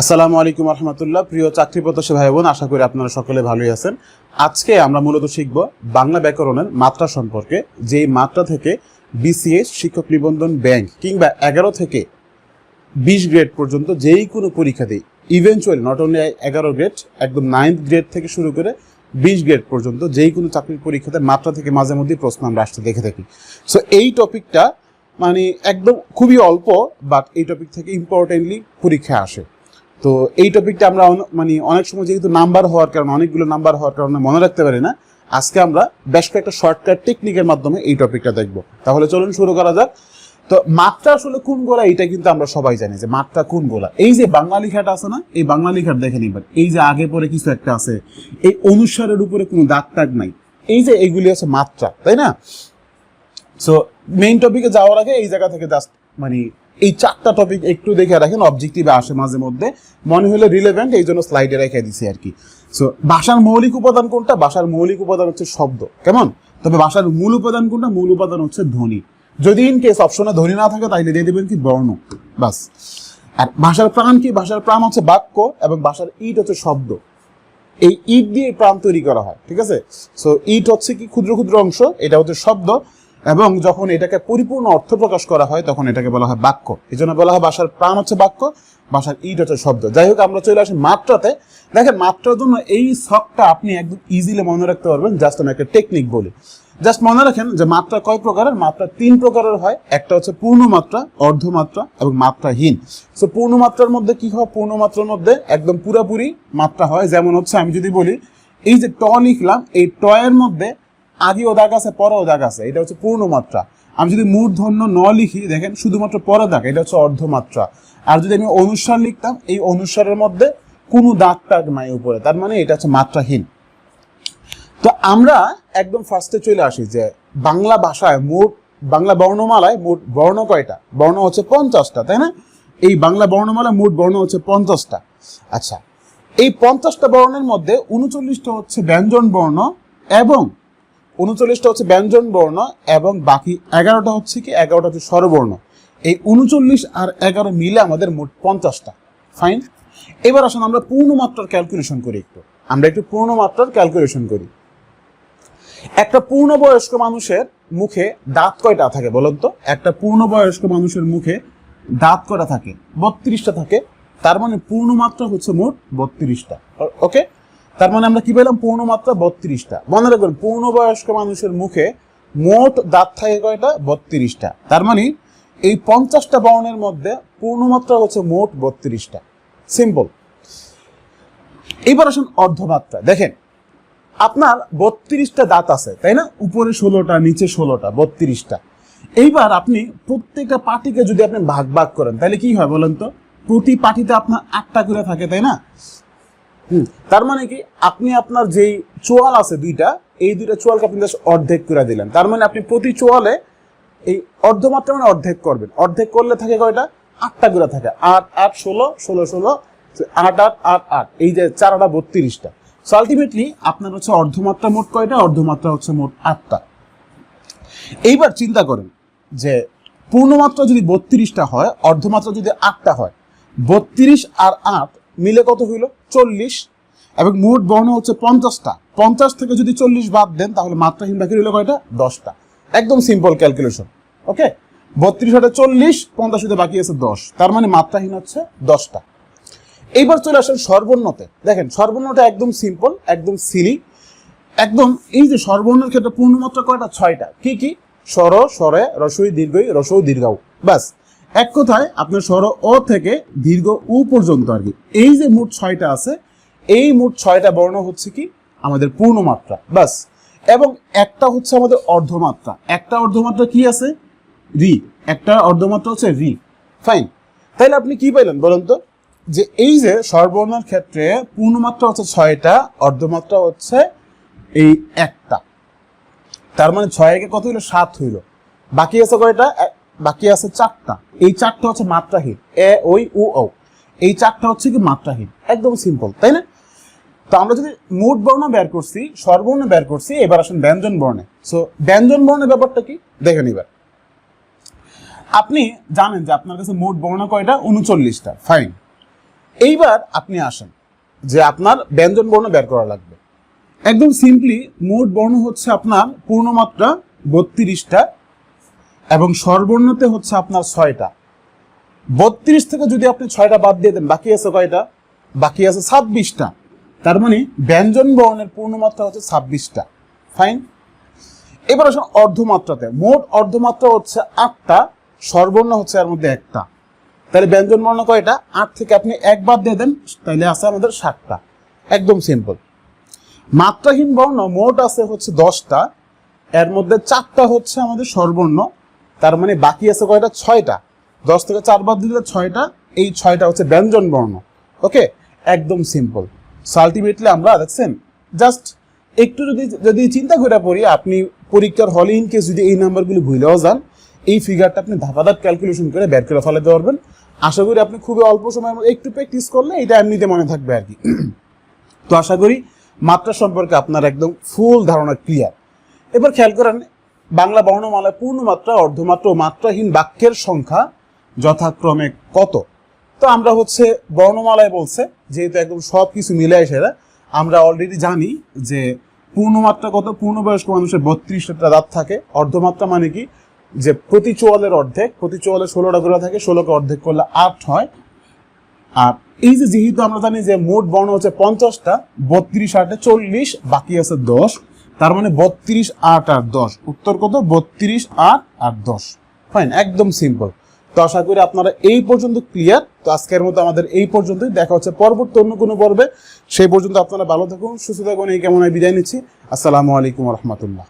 আসসালামু আলাইকুম রহমতুল্লাহ প্রিয় চাকরি প্রত্যাশী ভাই বোন, আশা করি আপনারা সকলে ভালোই আছেন। আজকে আমরা মূলত শিখব বাংলা ব্যাকরণের মাত্রা সম্পর্কে, যেই মাত্রা থেকে বিসিএস শিক্ষক নিবন্ধন ব্যাংক, কিংবা এগারো থেকে বিশ গ্রেড পর্যন্ত যেই কোনো পরীক্ষাতে ইভেনচুয়াল নট অনলি এগারো গ্রেড, একদম নাইন্থ গ্রেড থেকে শুরু করে বিশ গ্রেড পর্যন্ত যেই কোনো চাকরির পরীক্ষাতে মাত্রা থেকে মাঝে মধ্যেই প্রশ্ন আমরা আসতে দেখে থাকি। সো এই টপিকটা মানে একদম খুবই অল্প বাট এই টপিক থেকে ইম্পর্টেন্টলি পরীক্ষা আসে। তো এই টপিকটা আমরা মানে অনেক সময় যেহেতু নাম্বার হওয়ার কারণে, অনেকগুলো নাম্বার হওয়ার কারণে মনে রাখতে পারি না, আজকে আমরা বেশ কয়েকটা শর্টকাট টেকনিকের মাধ্যমে এই টপিকটা দেখব। তাহলে চলুন শুরু করা যাক। তো মাত্রা আসলে কোন গোলা এটা কিন্তু আমরা সবাই জানি যে মাত্রা কোন গোলা। এই যে বাংলা লেখাটা আছে না, এই বাংলা লেখার দেখেন এবার। এই যে আগে পরে কিছু একটা আছে, এই অনুসারের উপরে কোনো দাগ টাগ নাই। এই যে এইগুলি আছে মাত্রা, তাই না? সো মেইন টপিকে যাওয়ার আগে এই জায়গা থেকে জাস্ট মানে এই চারটা টপিক একটু দেখে রাখেন অবজেক্টিভে আসে মাঝে মধ্যে। মনে হলে রিলেভেন্ট এই জন্য স্লাইডে রেখে দিছি আর কি। সো ভাষার মৌলিক উপাদান কোনটা? ভাষার মৌলিক উপাদান হচ্ছে শব্দ। কেমন? তবে ভাষার মূল উপাদান কোনটা? মূল উপাদান হচ্ছে ধ্বনি। যদি ইন কেস অপশনে ধ্বনি না থাকে, তাহলে দিয়ে দেবেন কি? বর্ণ। বাস। আর ভাষার প্রাণ কি? ভাষার প্রাণ হচ্ছে বাক্য এবং ভাষার ইট হচ্ছে শব্দ। এই ইট দিয়ে প্রাণ তৈরি করা হয়, ঠিক আছে? সো ইট হচ্ছে কি? ক্ষুদ্র ক্ষুদ্র অংশ। এটা হচ্ছে শব্দ। এবং যখন এটাকে পরিপূর্ণ অর্থ প্রকাশ করা হয়, তখন এটাকে বলা হয় বাক্য। এই জন্য বলা হয় ভাষার প্রাণ হচ্ছে বাক্য, ভাষার ইট হচ্ছে শব্দ। যাই হোক, আমরা চলে আসি মাত্রাতে। দেখেন, মাত্রার জন্য এই শখটা আপনি একদম ইজিলি মনে রাখতে পারবেন। জাস্ট আমি একটা টেকনিক বলি। জাস্ট মনে রাখেন যে মাত্রা কয় প্রকারের? মাত্রা তিন প্রকারের হয়। একটা হচ্ছে পূর্ণ মাত্রা অর্ধমাত্রা এবং মাত্রাহীন। সো পূর্ণ মাত্রার মধ্যে কি হয়? পূর্ণ মাত্রার মধ্যে একদম পুরাপুরি মাত্রা হয়। যেমন হচ্ছে, আমি যদি বলি, এই যে ট লিখলাম, এই ট এর মধ্যে ও দাগ আছে, পরেও দাগ আছে, এটা হচ্ছে পূর্ণ মাত্রা আমি যদি মূর্ধন্য ন লিখি, দেখেন, শুধুমাত্র পরে দাগ, এটা হচ্ছে অর্ধমাত্রা। আর যদি আমি অনুসার লিখতাম, এই অনুসারের মধ্যে কোনো দাগ টাগ নাই উপরে, তার মানে এটা হচ্ছে মাত্রাহীন। তো আমরা একদম ফার্স্টে চলে আসি যে বাংলা ভাষায় মোট, বাংলা বর্ণমালায় মোট বর্ণ কয়টা? বর্ণ হচ্ছে পঞ্চাশটা, তাই না? এই বাংলা বর্ণমালায় মোট বর্ণ হচ্ছে পঞ্চাশটা। আচ্ছা এই পঞ্চাশটা বর্ণের মধ্যে উনচল্লিশটা হচ্ছে ব্যঞ্জন বর্ণ এবং উনচল্লিশটা হচ্ছে ব্যঞ্জন বর্ণ এবং বাকি এগারোটা হচ্ছে কি, এগারোটা হচ্ছে স্বরবর্ণ। এই উনচল্লিশ আর এগারো মিলে আমাদের মোট পঞ্চাশটা। ফাইন এবার আসুন আমরা পূর্ণমাত্রার ক্যালকুলেশন করি একটু। আমরা একটু পূর্ণমাত্রার ক্যালকুলেশন করি। একটা পূর্ণবয়স্ক মানুষের মুখে দাঁত কয়টা থাকে বলুন তো? একটা পূর্ণবয়স্ক মানুষের মুখে দাঁত কয়টা থাকে? বত্রিশটা থাকে। তার মানে পূর্ণমাত্রা হচ্ছে মোট বত্রিশটা। ওকে তার মানে আমরা কি পেলাম? পূর্ণমাত্রা বত্রিশটা। মনে রাখবেন, পূর্ণবয়স্ক মানুষের মুখে মোট দাঁত থাকে কয়টা? বত্রিশটা। তার মানে এই পঞ্চাশটা বর্ণের মধ্যে পূর্ণমাত্রা হচ্ছে মোট বত্রিশটা। সিম্পল এবার আসুন অর্ধমাত্রা। দেখেন, আপনার বত্রিশটা দাঁত আছে, তাই না? উপরে ষোলোটা, নিচে ষোলোটা, বত্রিশটা। এইবার আপনি প্রত্যেকটা পাটিকে যদি আপনি ভাগ ভাগ করেন, তাহলে কি হয় বলেন তো? প্রতি পাটিতে আপনার আটটা করে থাকে, তাই না? তার মানে কি, আপনি আপনার যেই চোয়াল আছে দুইটা, এই দুইটা চোয়ালকে আপনি just অর্ধেক করে দিলেন। তার মানে আপনি প্রতি চোয়ালে এই অর্ধমাত্রা মানে অর্ধেক করবেন। অর্ধেক করলে থাকে কয়টা? আটটা করে থাকে। আট আট, ষোলো ষোলো ষোলো, আট আট আট আট। এই যে চার চারটা, বত্রিশটা। সো আলটিমেটলি আপনার হচ্ছে অর্ধমাত্রা মোট কয়টা? অর্ধমাত্রা হচ্ছে মোট আটটা। এইবার চিন্তা করেন যে পূর্ণমাত্রা যদি বত্রিশটা হয়, অর্ধমাত্রা যদি আটটা হয়, বত্রিশ আর আট মিলে কত হইল? চল্লিশ। এবং মোট বর্ণ হচ্ছে পঞ্চাশটা। পঞ্চাশ থেকে যদি চল্লিশ বাদ দেন, তাহলে মাত্রাহীন বাকি রইল কয়টা? দশটা। একদম সিম্পল ক্যালকুলেশন ওকে বত্রিশ হাতে চল্লিশ, পঞ্চাশ হতে বাকি আছে দশ। তার মানে মাত্রাহীন হচ্ছে দশটা। এইবার চলে আসেন সর্বর্ণতে দেখেন সর্বর্ণটা একদম সিম্পল একদম সিলি একদম এই যে সর্বর্ণের ক্ষেত্রে পূর্ণমাত্রা কয়টা? ছয়টা। কি কি? স্বর, স্বরে রসই দীর্ঘই রসৌ দীর্ঘাও ব্যাস। এক কথায় আপনার স্বর অ থেকে দীর্ঘ উ পর্যন্ত আর কি। এই যে মোট ছয়টা আছে, এই মোট ছয়টা বর্ণ হচ্ছে কি? আমাদের পূর্ণমাত্রা, ব্যাস। এবং একটা হচ্ছে আমাদের অর্ধমাত্রা। একটা অর্ধমাত্রা কি আছে? রি। একটা অর্ধমাত্রা হচ্ছে রি। ফাইন তাহলে আপনি কি পাইলেন বলুন তো? যে এই যে সর্বর্ণের ক্ষেত্রে পূর্ণমাত্রা হচ্ছে ছয়টা, অর্ধমাত্রা হচ্ছে এই একটা। তার মানে ছয় একে কত হইল? সাত হইল। বাকি আছে কয়টা? বাকি আছে চারটা। এই চারটা হচ্ছে মাত্রাহীন। এ, ওই, উ ও এই চারটা হচ্ছে কি মাত্রাহীন। একদম সিম্পল তাই না? তো আমরা যদি মোট বর্ণ বের করছি সর্বর্ণ বের করছি, এবার আসেন ব্যঞ্জন বর্ণে। সো ব্যঞ্জন বর্ণের ব্যাপারটা কি? দেখেন এবার। আপনি জানেন যে আপনার কাছে মোট বর্ণ কয়টা? উনচল্লিশটা। ফাইন এইবার আপনি আসেন যে আপনার ব্যঞ্জন বর্ণ বের করা লাগবে। একদম সিম্পলি মোট বর্ণ হচ্ছে আপনার পূর্ণমাত্রা বত্রিশটা এবং স্বরবর্ণতে হচ্ছে আপনার ছয়টা। বত্রিশ থেকে যদি আপনি ছয়টা বাদ দিয়ে দেন, বাকি আছে কয়টা? বাকি আছে ছাব্বিশটা। তার মানে ব্যঞ্জন বর্ণের পূর্ণমাত্রা হচ্ছে ছাব্বিশটা। ফাইন এবার আসুন অর্ধমাত্রাতে। মোট অর্ধমাত্রা হচ্ছে আটটা সর্বর্ণ হচ্ছে এর মধ্যে একটা। তাহলে ব্যঞ্জন বর্ণ কয়টা? আট থেকে আপনি এক বাদ দিয়ে দেন, তাহলে আছে আমাদের ষাটটা একদম সিম্পল মাত্রাহীন বর্ণ মোট আছে হচ্ছে দশটা, এর মধ্যে চারটা হচ্ছে আমাদের স্বরবর্ণ তার মানে বাকি আছে কয়টা? ছয়টা। দশ থেকে চার বাদ দিলে ছয়টা। এই ছয়টা হচ্ছে ব্যঞ্জন বর্ণ। ওকে? একদম সিম্পল সো আলটিমেটলি আমরা, দেখছেন? জাস্ট একটু যদি যদি চিন্তা করে পড়ি, আপনি পরীক্ষার হলে ইন কেস যদি এই নাম্বারগুলি ভুলেও যান, এই ফিগারটা আপনি ধাপা ধাপ ক্যালকুলেশন করে বের করে ফেলাতে পারবেন। আশা করি আপনি খুবই অল্প সময়ের মধ্যে একটু প্র্যাকটিস করলে এটা এমনিতে মনে থাকবে আর কি। তো আশা করি মাত্রা সম্পর্কে আপনার একদম ফুল ধারণা ক্লিয়ার এবার খেয়াল করেন বাংলা বর্ণমালায় পূর্ণমাত্রা, অর্ধমাত্রা ও মাত্রাহীন বাক্যের সংখ্যা যথাক্রমে কত? তো আমরা হচ্ছে বর্ণমালায় বলছে, যেহেতু একদম সব কিছু মিলে সেরা, আমরা অলরেডি জানি যে পূর্ণমাত্রা কত? পূর্ণবয়স্ক মানুষের বত্রিশটা দাঁত থাকে। অর্ধমাত্রা মানে কি? যে প্রতি চোয়ালের অর্ধেক, প্রতি চোয়ালে ষোলোটা করে থাকে, ষোলোকে অর্ধেক করলে আট হয়। আর এই যে যেহেতু আমরা জানি যে মোট বর্ণ হচ্ছে পঞ্চাশটা, বত্রিশ আটে চল্লিশ, বাকি আছে দশ। তার মানে বত্রিশ, আট আর দশ। উত্তর কত? বত্রিশ, আট আর দশ। ফাইন একদম সিম্পল তো আশা করি আপনারা এই পর্যন্ত ক্লিয়ার তো আজকের মতো আমাদের এই পর্যন্তই। দেখা হচ্ছে পরবর্তী অন্য কোনো পর্বে। সেই পর্যন্ত আপনারা ভালো থাকুন, সুস্থ থাকুন। এই কেমন বিদায় নিচ্ছি। আসসালামু আলাইকুম রহমতুল্লাহ।